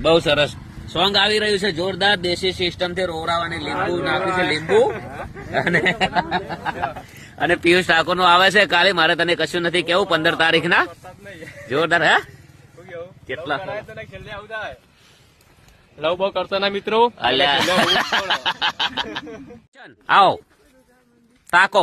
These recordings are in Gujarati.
બહુ સરસ સોંગ આવી રહ્યું છે જોરદાર દેશી સિસ્ટમથી રોવરાવાની લીંબુ નાખ્યું છે લીંબુ અને પિયુષ ઠાકોરનું આવે છે કાલે મારે તને કશું નથી કેવું પંદર તારીખ ના જોરદાર હે કેટલા લવ બહુ કરતા ના મિત્રો આવો તાકો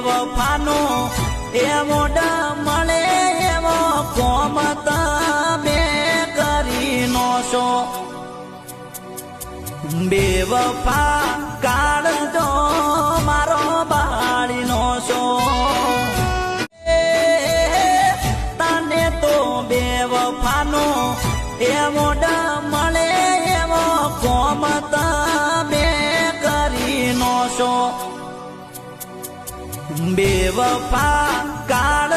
વફાનો એવો મળે, એવો કોમ તમે કરી નો છો બે વફા કાઢજો મારો બાળી નો છો તને તો બે વફાનો એવો ડ બે વફા